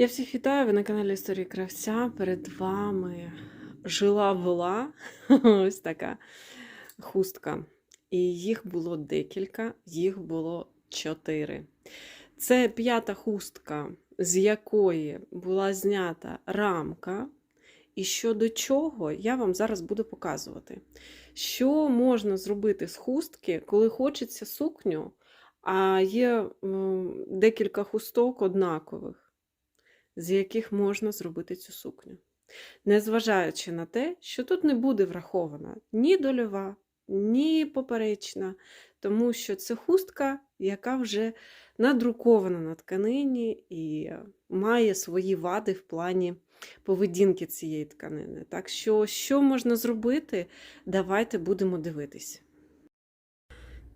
Я всіх вітаю, ви на каналі Історії Кравця. Перед вами жила-була ось така хустка. І їх було декілька, їх було чотири. Це п'ята хустка, з якої була знята рамка. І щодо чого я вам зараз буду показувати. Що можна зробити з хустки, коли хочеться сукню, а є декілька хусток однакових, з яких можна зробити цю сукню. Незважаючи на те, що тут не буде врахована ні дольова, ні поперечна, тому що це хустка, яка вже надрукована на тканині і має свої вади в плані поведінки цієї тканини. Так що, що можна зробити, давайте будемо дивитись.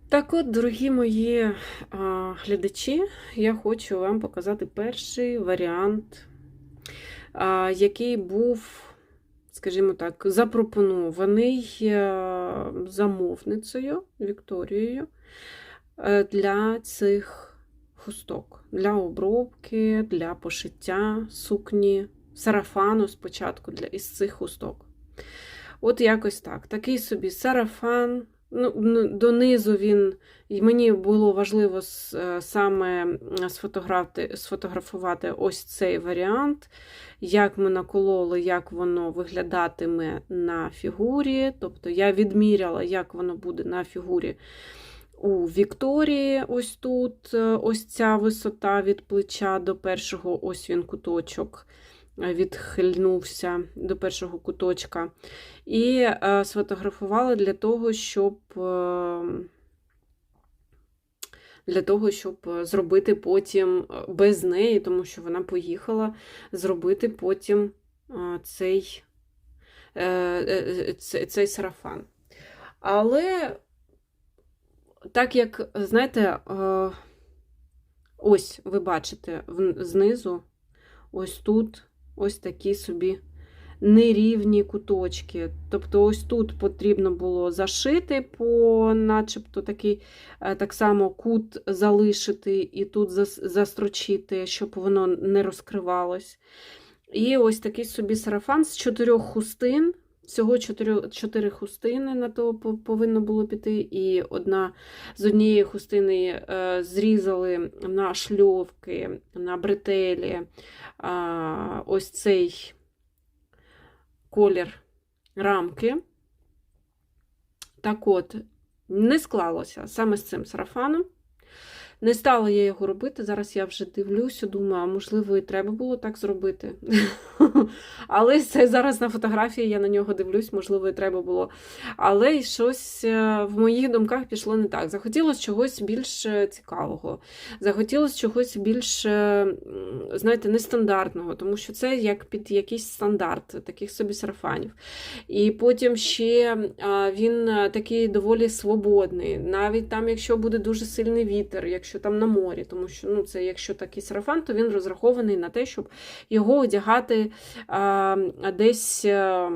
Так от, дорогі мої а, глядачі, я хочу вам показати перший варіант, а, який був, скажімо так, запропонований а, замовницею Вікторією е, для цих хусток, для обробки, для пошиття сукні, сарафану спочатку для, із цих хусток. От якось так. Такий собі сарафан. Ну, ну, донизу він, і мені було важливо е, саме сфотографувати, ось цей варіант, як ми накололи, як воно виглядатиме на фігурі. Тобто я відміряла, як воно буде на фігурі у Вікторії. Ось тут, е, ось ця висота від плеча до першого, ось він куточок відхильнувся до першого куточка. І е, сфотографувала для того, щоб е, для того, щоб е, зробити потім без неї, тому що вона поїхала зробити потім цей, цей, сарафан. Але так як, знаєте, ось ви бачите знизу, ось тут ось такі собі нерівні куточки. Тобто, ось тут потрібно було зашити по, начебто, такий е, так само кут залишити і тут застрочити, щоб воно не розкривалось. І ось такий собі сарафан з чотирьох хустин. Всього чотири, чотири хустини на то повинно було піти, і одна з однієї хустини е, зрізали на шльовки, на бретелі а, ось цей колір рамки. Так от, не склалося саме з цим сарафаном. Не стала я його робити. Зараз я вже дивлюся, думаю, а можливо, і треба було так зробити. Але це зараз на фотографії я на нього дивлюсь, можливо, і треба було. Але щось е, в моїх думках пішло не так. Захотілося чогось більш е, цікавого. Захотілося чогось більш, е, знаєте, нестандартного, тому що це як під якийсь стандарт таких собі сарафанів. І потім ще він такий доволі свободний. Навіть там, якщо буде дуже сильний вітер, якщо там на морі, тому що ну, це якщо такий сарафан, то він розрахований на те, щоб його одягати а, десь а,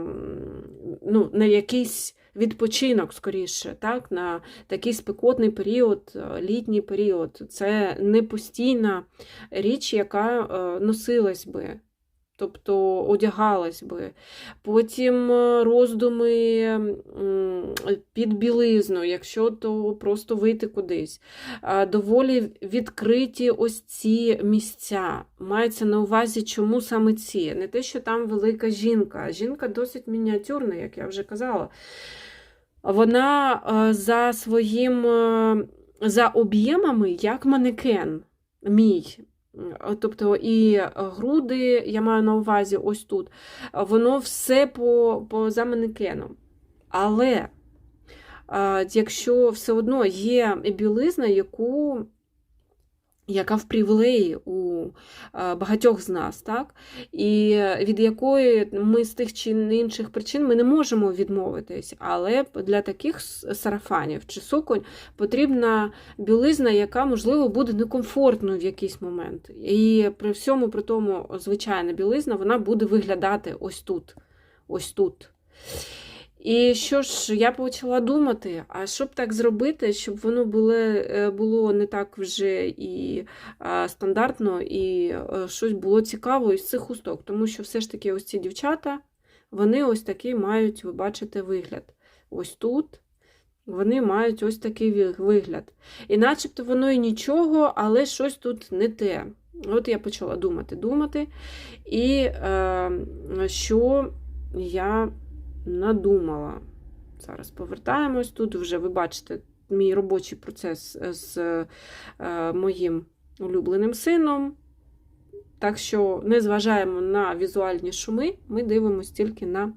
ну, на якийсь. Відпочинок скоріше, так, на такий спекотний період, е, літній період. Це не постійна річ, яка е, носилась би, тобто одягалась би. Потім е, роздуми під білизну, якщо то просто вийти кудись. Доволі відкриті ось ці місця. Мається на увазі, чому саме ці. Не те, що там велика жінка. Жінка досить мініатюрна, як я вже казала. Вона е, за своїм е, за об'ємами як манекен мій. Е, Тобто і груди, я маю на увазі ось тут, воно все по, по за манекеном. Але якщо все одно є білизна, яку, яка в привілеї у багатьох з нас, так? і від якої ми з тих чи інших причин ми не можемо відмовитись. Але для таких сарафанів чи суконь потрібна білизна, яка, можливо, буде некомфортною в якийсь момент. І при всьому, при тому, звичайна білизна, вона буде виглядати ось тут. Ось тут. І що ж, я почала думати, а що б так зробити, щоб воно було, е, було не так вже і стандартно, і е, щось було цікаво із цих хусток. Тому що все ж таки ось ці дівчата, вони ось такий мають, ви бачите, вигляд. Ось тут вони мають ось такий вигляд. І начебто воно і нічого, але щось тут не те. От я почала думати, думати. І е, що я надумала. Зараз повертаємось. Тут вже ви бачите мій робочий процес з е, моїм улюбленим сином. Так що не зважаємо на візуальні шуми, ми дивимося тільки на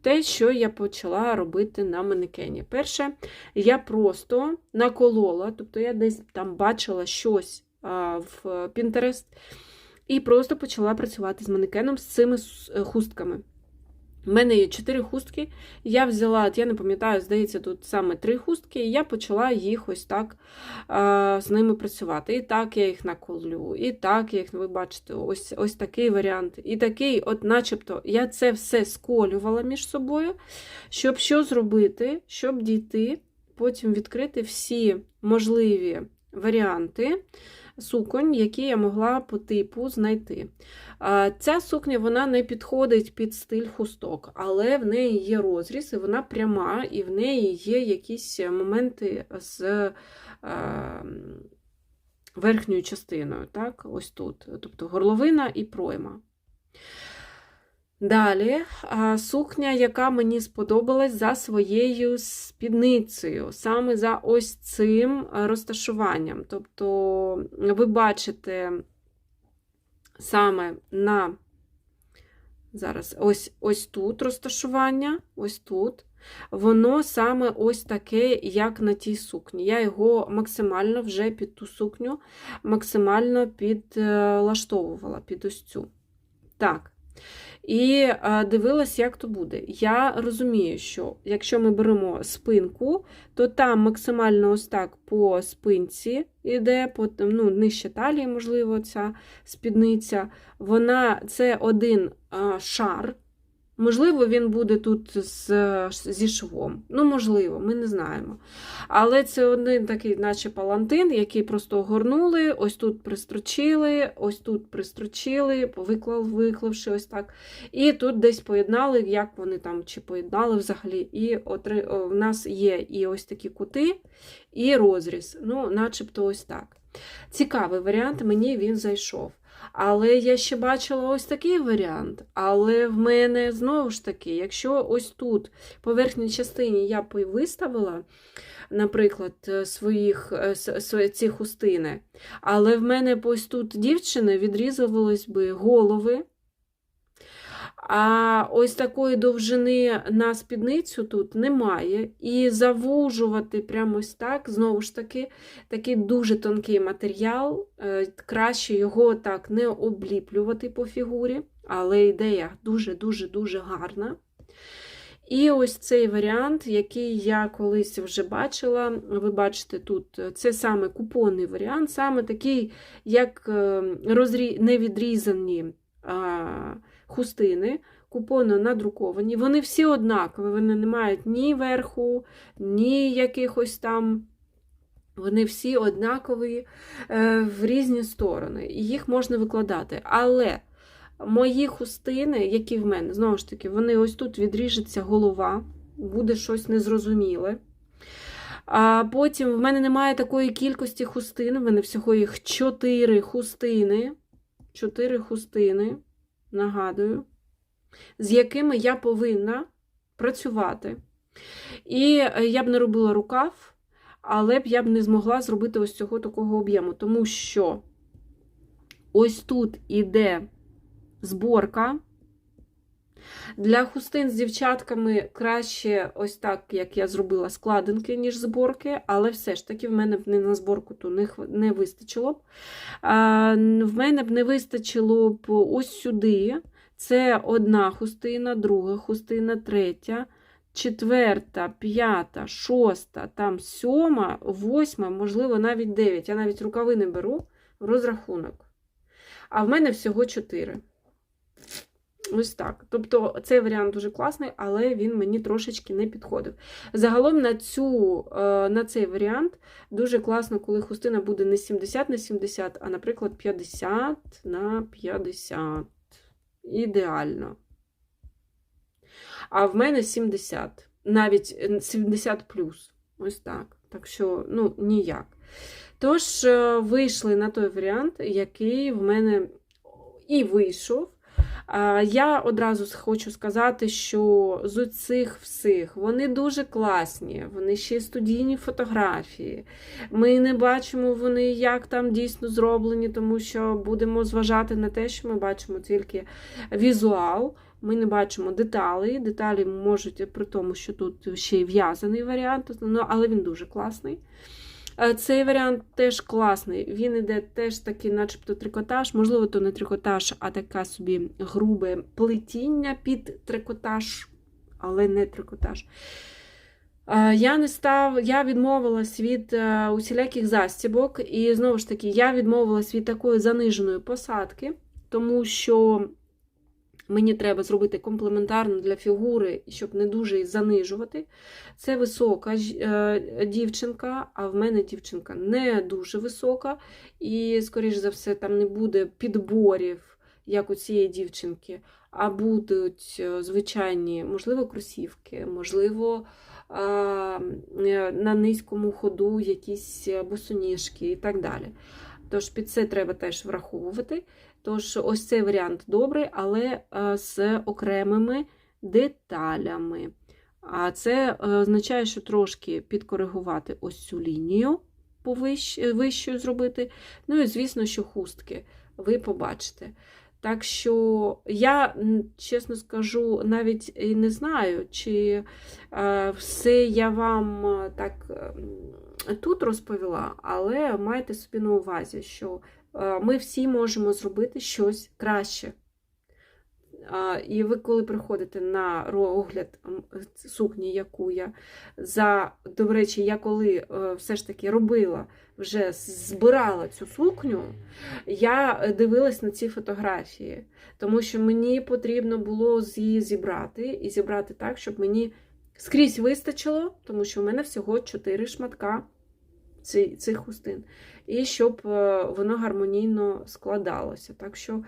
те, що я почала робити на манекені. Перше, я просто наколола, тобто я десь там бачила щось в Pinterest, і просто почала працювати з манекеном з цими е, хустками. У мене є чотири хустки. Я взяла, я не пам'ятаю, здається, тут саме три хустки, і я почала їх ось так а, з ними працювати. І так я їх наколю, і так я їх, ви бачите, ось, ось такий варіант. І такий, от начебто, я це все сколювала між собою, щоб що зробити, щоб дійти, потім відкрити всі можливі варіанти суконь, які я могла по типу знайти. Ця сукня вона не підходить під стиль хусток, але в неї є розріз, і вона пряма, і в неї є якісь моменти з верхньою частиною. Так? Ось тут. Тобто горловина і пройма. Далі сукня, яка мені сподобалась за своєю спідницею, саме за ось цим розташуванням. Тобто, ви бачите саме на зараз ось, ось тут розташування, ось тут. Воно саме ось таке, як на тій сукні. Я його максимально вже під ту сукню, максимально підлаштовувала під ось цю. Так. І е, дивилась, як то буде. Я розумію, що якщо ми беремо спинку, то там максимально ось так по спинці йде, по, ну, нижче талії, можливо, ця спідниця. Вона це один е, шар. Можливо, він буде тут з, зі швом. Ну, можливо, ми не знаємо. Але це один такий, наче палантин, який просто огорнули, ось тут пристрочили, ось тут пристрочили, виклав, виклавши ось так. І тут десь поєднали, як вони там чи поєднали взагалі. І отри... в нас є і ось такі кути, і розріз. Ну, начебто ось так. Цікавий варіант, мені він зайшов. Але я ще бачила ось такий варіант. Але в мене знову ж таки, якщо ось тут, по верхній частині, я б виставила, наприклад, е, своїх е, ці хустини, але в мене ось тут дівчини відрізувались би голови. А ось такої довжини на спідницю тут немає. І завужувати прямо ось так, знову ж таки, такий дуже тонкий матеріал. е, Краще його так не обліплювати по фігурі, але ідея дуже-дуже-дуже гарна. І ось цей варіант, який я колись вже бачила, ви бачите тут, е, це саме купонний варіант, саме такий, як е, розрі... невідрізані хустини, купонно надруковані. Вони всі однакові, вони не мають ні верху, ні якихось там. Вони всі однакові е, в різні сторони, і їх можна викладати. Але мої хустини, які в мене, знову ж таки, вони ось тут відріжеться голова, буде щось незрозуміле. А потім в мене немає такої кількості хустин, в мене всього їх 4 хустини. 4 хустини, нагадую, з якими я повинна працювати. І е, я б не робила рукав, але б я б не змогла зробити ось цього такого об'єму, тому що ось тут іде зборка. Для хустин з дівчатками краще ось так, як я зробила складинки, ніж зборки, але все ж таки в мене б не на зборку то не, не вистачило б. А, в мене б не вистачило б ось сюди. Це одна хустина, друга хустина, третя, четверта, п'ята, шоста, там сьома, восьма, можливо, навіть дев'ять. Я навіть рукави не беру в розрахунок. А в мене всього чотири. Ось так. Тобто цей варіант дуже класний, але він мені трошечки не підходив. Загалом на, цю, е, на цей варіант дуже класно, коли хустина буде не 70 на 70, а, наприклад, 50 на 50. Ідеально. А в мене 70. Навіть е, 70 плюс. Ось так. Так що, ну, ніяк. Тож, е, вийшли на той варіант, який в мене і вийшов. Я одразу хочу сказати, що з цих всіх вони дуже класні, вони ще студійні фотографії. Ми не бачимо вони, як там дійсно зроблені, тому що будемо зважати на те, що ми бачимо тільки візуал. Ми не бачимо деталей. Деталі можуть, при тому, що тут ще й в'язаний варіант, ну, але він дуже класний. Е, Цей варіант теж класний. Він іде теж такий, начебто, трикотаж. Можливо, то не трикотаж, а така собі грубе плетіння під трикотаж, але не трикотаж. Е, Я не став, я відмовилась від е, усіляких застібок, і знову ж таки, я відмовилась від такої заниженої посадки, тому що мені треба зробити комплементарно для фігури, щоб не дуже її занижувати. Це висока е, дівчинка, а в мене дівчинка не дуже висока, і, скоріш за все, там не буде підборів, як у цієї дівчинки, а будуть е, звичайні, можливо, кросівки, можливо, е, на низькому ходу якісь босоніжки і так далі. Тож під це треба теж враховувати. Тож, ось цей варіант добрий, але е, з окремими деталями. А це е, означає, що трошки підкоригувати ось цю лінію вищою зробити. Ну і, звісно, що хустки ви побачите. Так що я, чесно скажу, навіть і не знаю, чи е, все я вам так тут розповіла, але майте собі на увазі, що ми всі можемо зробити щось краще. І ви, коли приходите на огляд сукні, яку я за, до речі, я коли е, все ж таки робила, вже збирала цю сукню, я дивилась на ці фотографії, тому що мені потрібно було її зібрати і зібрати так, щоб мені скрізь вистачило, тому що в мене всього 4 шматка цих хустин. І щоб е, воно гармонійно складалося. Так що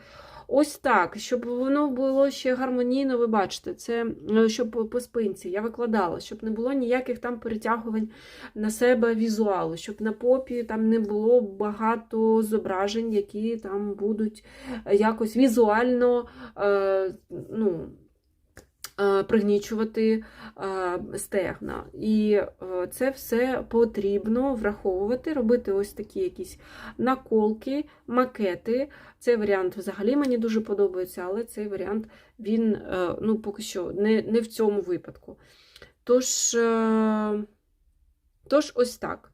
ось так, щоб воно було ще гармонійно, ви бачите, це е, щоб по спинці я викладала, щоб не було ніяких там перетягувань на себе візуалу, щоб на попі там не було багато зображень, які там будуть е, якось візуально ну, пригнічувати е, стегна. І е, це все потрібно враховувати, робити ось такі якісь наколки, макети. Цей варіант взагалі мені дуже подобається, але цей варіант він е, ну, поки що не, не в цьому випадку. Тож, е, тож ось так.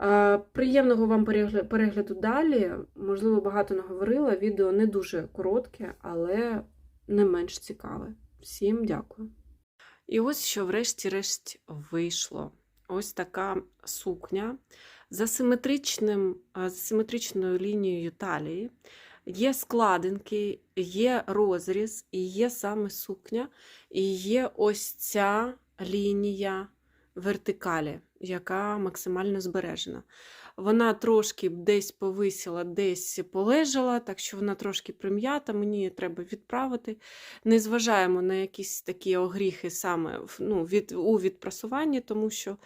Е, Приємного вам перегляду далі. Можливо, багато наговорила. Відео не дуже коротке, але не менш цікаве. Всім дякую. І ось що врешті-решт вийшло. Ось така сукня за симетричним, за симетричною лінією талії. Є складинки, є розріз, і є саме сукня, і є ось ця лінія вертикалі, яка максимально збережена. Вона трошки десь повисіла, десь полежала, так що вона трошки прим'ята, мені її треба відправити. Не зважаємо на якісь такі огріхи саме ну, від, у відпрасуванні, тому що,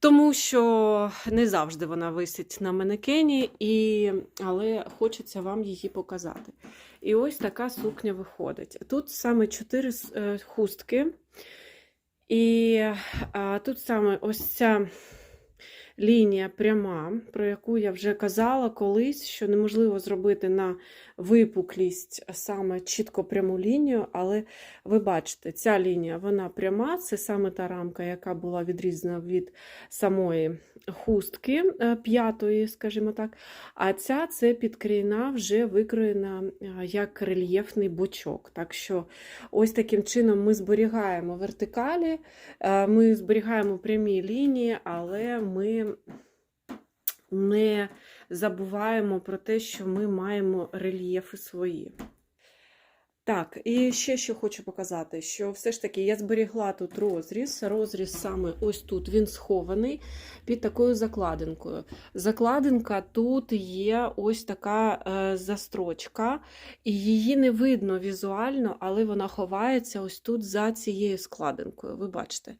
тому що не завжди вона висить на манекені, і, але хочеться вам її показати. І ось така сукня виходить. Тут саме чотири е, хустки. І а, тут саме ось ця лінія пряма, про яку я вже казала колись, що неможливо зробити на випуклість саме чітко пряму лінію, але ви бачите, ця лінія вона пряма, це саме та рамка, яка була відрізана від самої хустки е, п'ятої, скажімо так. А ця це підкрійна вже викроєна е, як рельєфний бочок. Так що ось таким чином ми зберігаємо вертикалі, е, ми зберігаємо прямі лінії, але ми не забуваємо про те, що ми маємо рельєфи свої. Так, і ще що хочу показати, що все ж таки я зберігла тут розріз. Розріз саме ось тут він схований під такою закладинкою. Закладинка тут є ось така е, застрочка, і її не видно візуально, але вона ховається ось тут за цією складинкою. Ви бачите.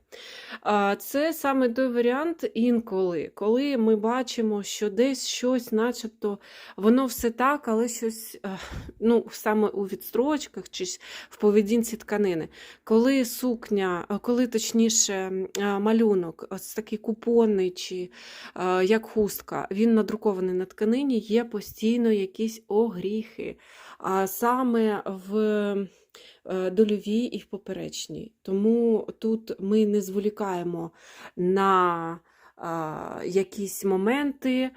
Це саме той варіант інколи, коли ми бачимо, що десь щось, начебто, воно все так, але щось е, ну, саме у відстрочках чи в поведінці тканини. Коли сукня, е, коли точніше е, малюнок, ось такий купонний чи е, як хустка, він надрукований на тканині, є постійно якісь огріхи. А саме в дольовій і в поперечній. Тому тут ми не зволікаємо на якісь моменти.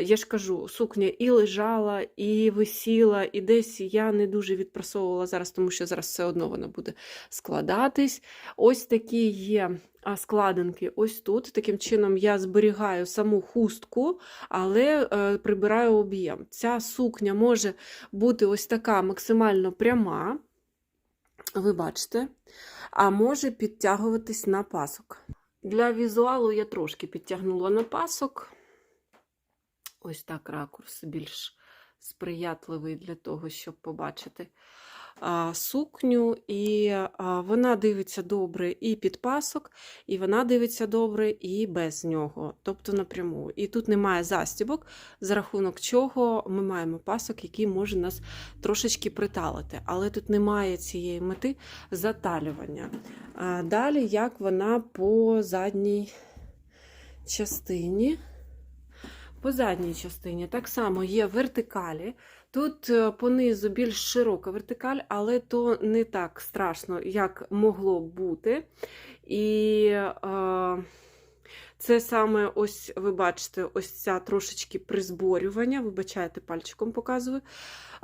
Я ж кажу, сукня і лежала, і висіла, і десь я не дуже відпрасовувала зараз, тому що зараз все одно вона буде складатись. Ось такі є складинки ось тут. Таким чином я зберігаю саму хустку, але е, прибираю об'єм. Ця сукня може бути ось така максимально пряма, ви бачите, а може підтягуватись на пасок. Для візуалу я трошки підтягнула на пасок. Ось так ракурс більш сприятливий для того, щоб побачити сукню. І вона дивиться добре і під пасок, і вона дивиться добре і без нього, тобто напряму. І тут немає застібок, за рахунок чого ми маємо пасок, який може нас трошечки приталити. Але тут немає цієї мети заталювання. Далі, як вона по задній частині. По задній частині так само є вертикалі. Тут по понизу більш широка вертикаль, але то не так страшно, як могло бути. І е, це саме ось, ви бачите, ось ця трошечки призборювання. Вибачайте, пальчиком показую.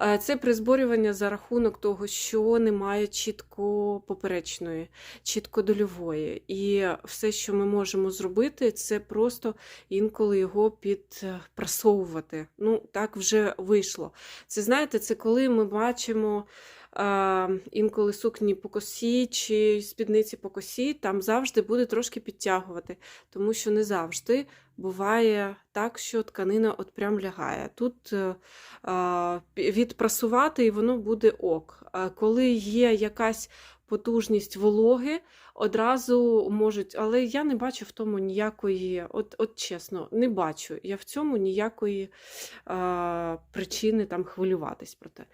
Е, Це призборювання за рахунок того, що немає чітко поперечної, чітко дольової. І все, що ми можемо зробити, це просто інколи його підпрасовувати. Ну, так вже вийшло. Це знаєте, це коли ми бачимо. Інколи сукні по косі чи спідниці по косі, там завжди буде трошки підтягувати, тому що не завжди буває так, що тканина от прям лягає. Тут е, відпрасувати і воно буде ок. Коли є якась потужність вологи, одразу можуть, але я не бачу в тому ніякої, от, от чесно, не бачу я в цьому ніякої а, причини там хвилюватись про те.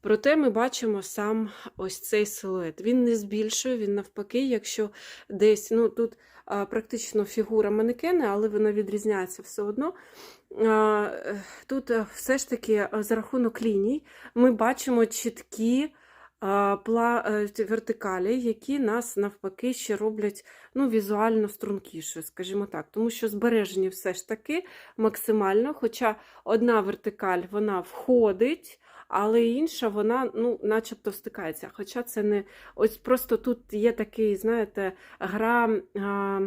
Проте ми бачимо сам ось цей силует. Він не збільшує, він навпаки, якщо десь, ну тут а, практично фігура манекена, але вона відрізняється все одно. А, е, Тут е, все ж таки е, за рахунок ліній ми бачимо чіткі вертикалі, які нас навпаки ще роблять ну, візуально стрункіше, скажімо так. Тому що збережені все ж таки максимально, хоча одна вертикаль вона входить. Але інша, вона, ну, начебто стикається. Хоча це не. Ось просто тут є такий, знаєте, гра, а,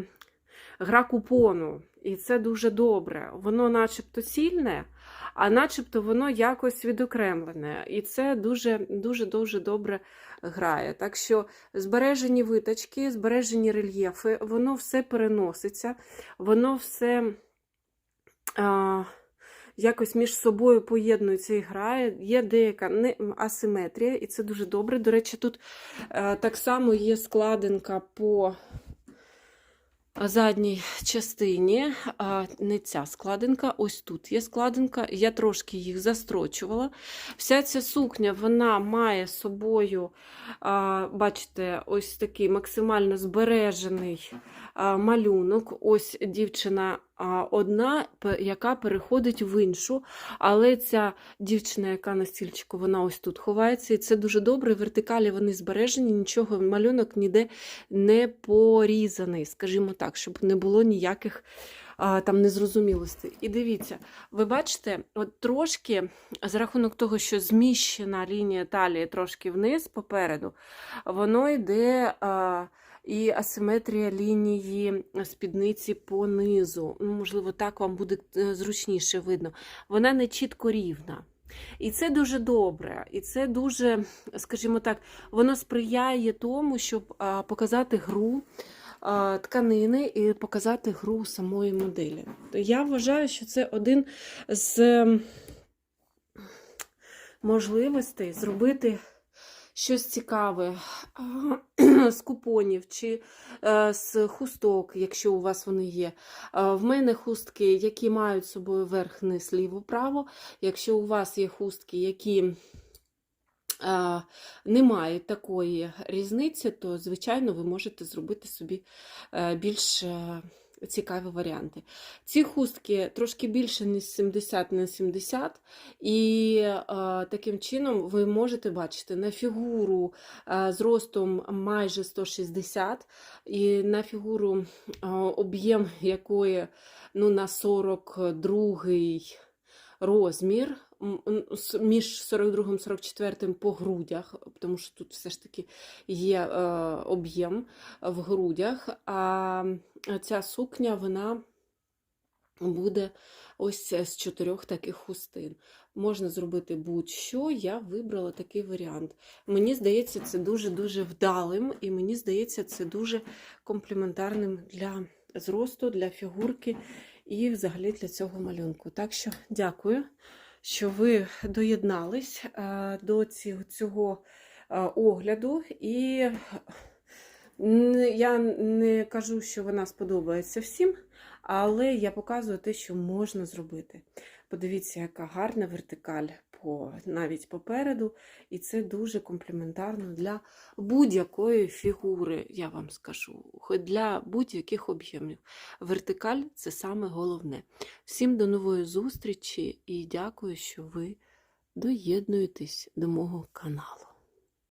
гра купону. І це дуже добре. Воно начебто цільне, а начебто воно якось відокремлене. І це дуже дуже дуже добре грає. Так що збережені виточки, збережені рельєфи, воно все переноситься, воно все. А, Якось між собою поєднується і грає. Є деяка не асиметрія, і це дуже добре. До речі, тут е, так само є складинка по задній частині, не ця складинка, ось тут є складинка, я трошки їх застрочувала. Вся ця сукня вона має собою, бачите, ось такий максимально збережений малюнок. Ось дівчина одна, яка переходить в іншу, але ця дівчина, яка на стільчику, вона ось тут ховається, і це дуже добре. Вертикалі вони збережені, нічого, малюнок ніде не порізаний, скажімо так, щоб не було ніяких а, там незрозумілостей. І дивіться, ви бачите, от трошки за рахунок того, що зміщена лінія талії трошки вниз попереду, воно йде. А, і асиметрія лінії спідниці по низу. Ну, можливо, так вам буде е, зручніше видно. Вона не чітко рівна. І це дуже добре, і це дуже, скажімо так, воно сприяє тому, щоб показати гру тканини і показати гру самої моделі. Я вважаю, що це один з можливостей зробити щось цікаве з купонів чи е, з хусток, якщо у вас вони є. Е, В мене хустки, які мають собою верх, низ, ліво, право. Якщо у вас є хустки, які е, не мають такої різниці, то, звичайно, ви можете зробити собі більш цікаві варіанти. Ці хустки трошки більше, ніж 70 на 70, і е, таким чином ви можете бачити на фігуру е, з майже 160, і на фігуру е, об'єм якої ну, на 42 розмір між 42 і 44 по грудях, тому що тут все ж таки є е, об'єм в грудях. А ця сукня вона буде ось з чотирьох таких хустин. Можна зробити будь-що, я вибрала такий варіант. Мені здається, це дуже-дуже вдалим, і мені здається, це дуже комплементарним для зросту, для фігурки і взагалі для цього малюнку. Так що дякую, що ви доєднались е, до цього е, огляду. І я не кажу, що вона сподобається всім, але я показую те, що можна зробити. Подивіться, яка гарна вертикаль по, навіть попереду, і це дуже компліментарно для будь-якої фігури, я вам скажу, для будь-яких об'ємів. Вертикаль це саме головне. Всім до нової зустрічі і дякую, що ви доєднуєтесь до мого каналу.